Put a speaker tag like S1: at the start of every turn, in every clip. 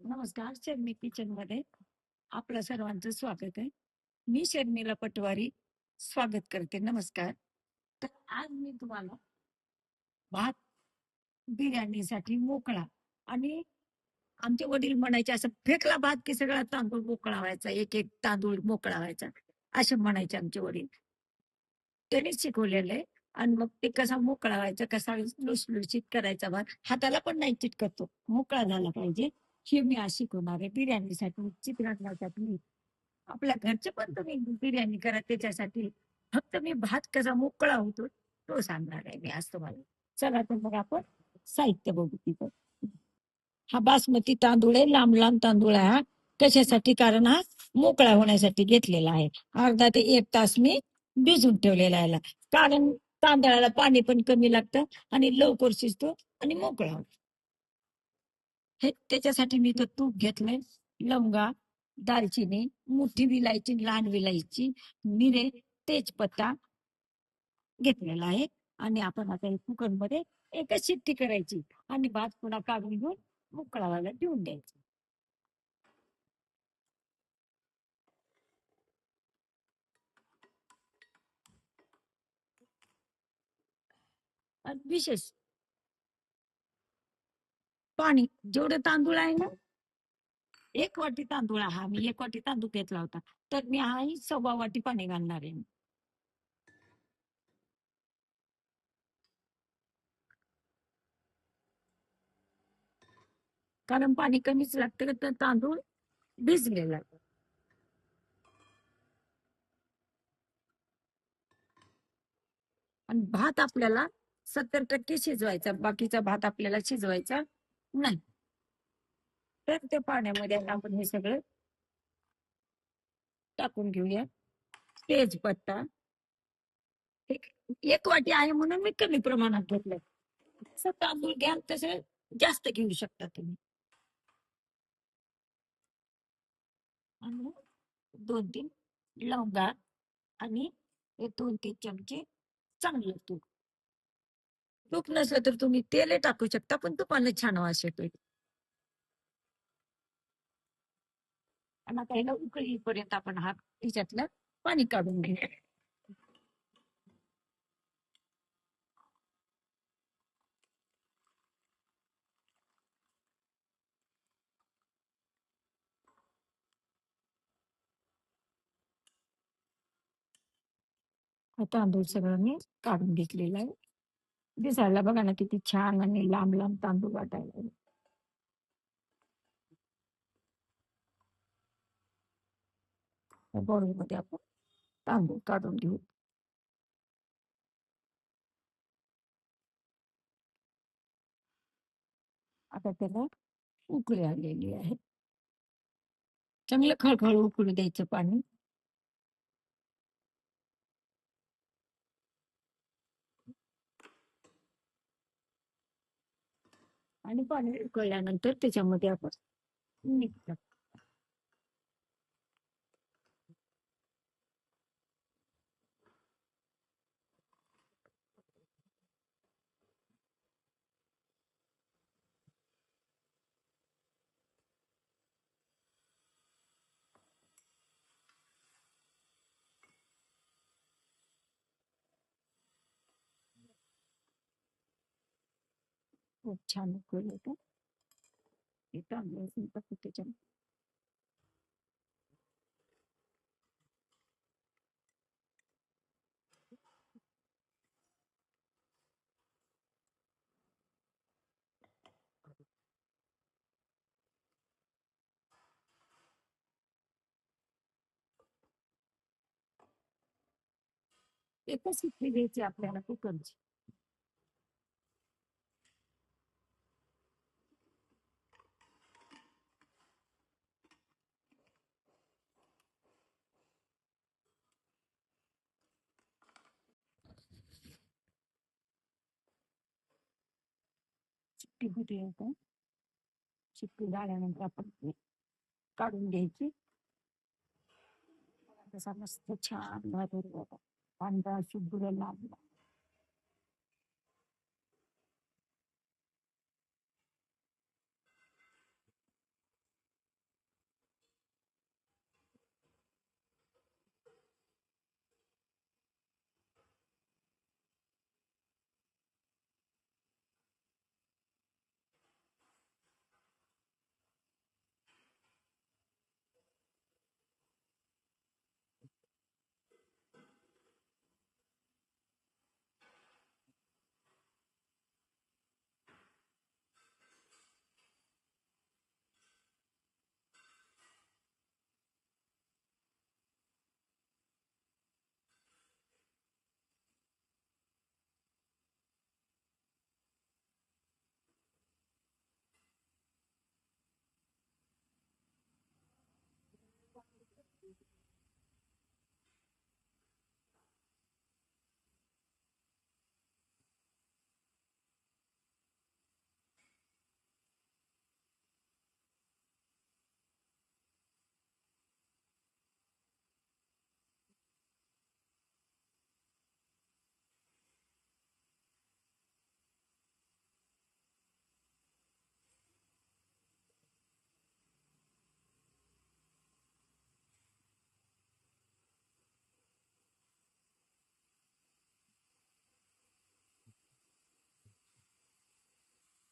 S1: नमस्कार शर्मी किचनमध्ये आपलं सर्वांचं स्वागत आहे. मी शर्मिला पटवारी स्वागत करते. नमस्कार. तर आज मी तुम्हाला भात बिर्याणीसाठी मोकळा आणि आमचे वडील म्हणायचे असं फेकला भात की सगळा तांदूळ मोकळा व्हायचा एक एक तांदूळ मोकळा व्हायचा असे म्हणायचे आमचे वडील. त्यांनीच शिकवलेलं आहे आणि मग ते कसा मोकळा व्हायचा कसा लुसलुसीत करायचा भात हाताला पण नाही चिटकतो मोकळा झाला पाहिजे. हे मी शिकवणार आहे. बिर्याणीसाठी चिकन आपल्या घरचे पण तुम्ही बिर्याणी करा त्याच्यासाठी फक्त मी भात कसा मोकळा होतो तो सांगणार आहे मी आज तुम्हाला. चला तर मग आपण साहित्य बघू तिथं. हा बासमती तांदूळ आहे लांब लांब तांदूळ आहे हा. कशासाठी? कारण हा मोकळा होण्यासाठी घेतलेला आहे. अर्धा ते एक तास मी भिजून ठेवलेला आहे कारण तांदळाला पाणी पण कमी लागतं आणि लवकर शिजतो आणि मोकळा होतो. हे त्याच्यासाठी मी तर तूप घेतलंय लवंगा दालचिनी मोठी विलायची लहान विलायची मिरे तेजपत्ता घेतलेला आहे. आणि आपण आता कुकरमध्ये एकच शिट्टी करायची आणि भात पुन्हा काढून घेऊन मोकळा देऊन द्यायचं. आणि विशेष पाणी जेवढे तांदूळ आहे ना एक वाटी तांदूळ हा मी एक वाटी तांदूळ घेतला होता. तर मी हाही सव्वा वाटी पाणी घालणार आहे कारण पाणी कमीच लागतं तर तांदूळ भिजलेला आणि भात आपल्याला सत्तर टक्के शिजवायचा बाकीचा भात आपल्याला शिजवायचा. नाही. तर त्या पाण्यामध्ये आता आपण हे सगळं टाकून घेऊया. तेजपत्ता. एक एक वाटी आहे म्हणून मी कमी प्रमाणात घेतलं जसं तांदूळ घ्याल तसं जास्त घेऊ शकता तुम्ही. आणि दोन तीन लवंगा आणि हे दोन तीन चमचे चांगलं तूप. तूप नसलं तर तुम्ही तेल टाकू शकता पण तुपाने छान वास येतोय. आणि आता ह्याला उकळी आपण हा ह्याच्यातलं पाणी काढून घे हा तांदूळ सगळं मी काढून घेतलेला आहे. दिसायला बघा ना किती छान आणि लांब लांब तांदूळ वाटायला मध्ये आपण तांदूळ काढून घेऊ. आता त्याला उकळी आलेली आहे. चांगलं खळखळ उकळू द्यायचं पाणी. आणि पाणी उकळल्यानंतर त्याच्यामध्ये आपण मीठ खूप छान उकळलं होतं. हे तांदूळ असून टाकू एकच शिट्टी घ्यायची आपल्याला कुकरची. चिप्पी कुठे येतं? शिट्टी झाल्यानंतर आपण काढून घ्यायची. तसा मस्त छान भात पांढरा शुभ्र लागला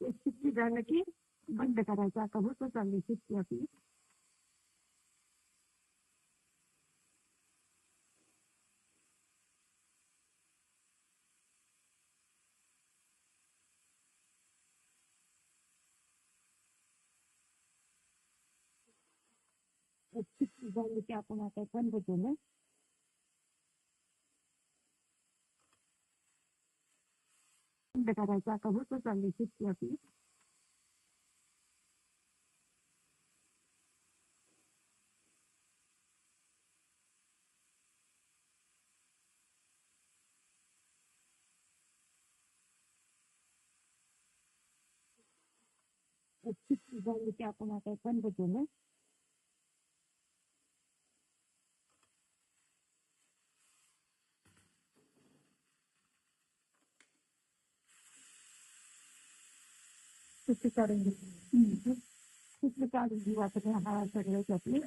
S1: एक शिट्टी झालं की बंद करायचं आता होत चालली शिट्टी आपली एक शिट्टी झाली की आपण आता बंद केलं बंद करायचं आता होत चालली शिट्टी आपली? झाली आपण आता बंद केलं. सुट्टी काढून घेतली. सुट्टी काढून घेऊ आता हवा सगळं त्यातली.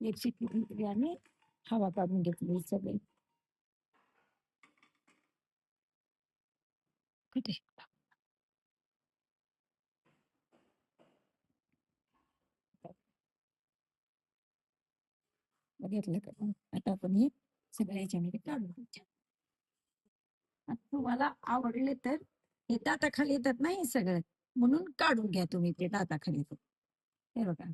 S1: एक शिट्टी घेतली आणि हवा काढून घेतली सगळी कुठे बघितलं का आता आपण हे सगळ्या याच्यामध्ये काढून आता तुम्हाला आवडले तर हे दाताखाली येतात नाही सगळं म्हणून काढून घ्या तुम्ही ते दाताखाली हे बघा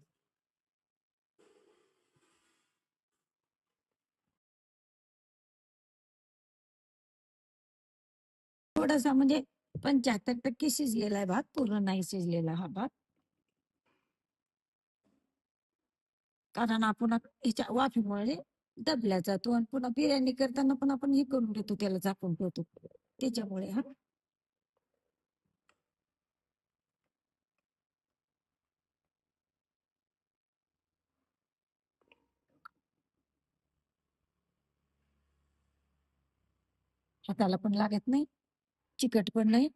S1: थोडासा म्हणजे पंच्याहत्तर टक्के शिजलेला आहे भात पूर्ण नाही शिजलेला हा भात. कारण आपण ह्याच्या वाफीमुळे दबल्या जातो आणि पुन्हा बिर्याणी करताना पण आपण हे करून घेतो त्याला झाकून ठेवतो. त्याच्यामुळे हा. हाताला पण लागत नाही. चिकट पण नाही.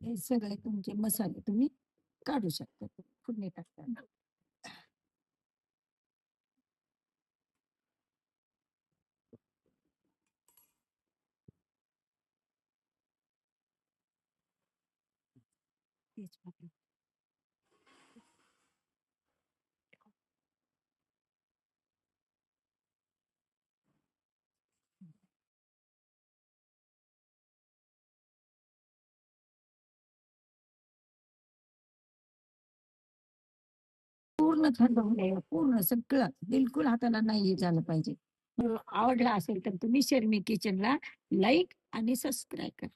S1: हे सगळे तुमचे मसाले तुम्ही काढू शकता. फोडणी टाकताना तेजपत्ता. पूर्ण थंड होऊ नये पूर्ण सगळं बिलकुल हाताला नाही हे झालं पाहिजे. आवडला असेल तर तुम्ही शर्मी किचनला लाईक आणि सबस्क्राईब करा.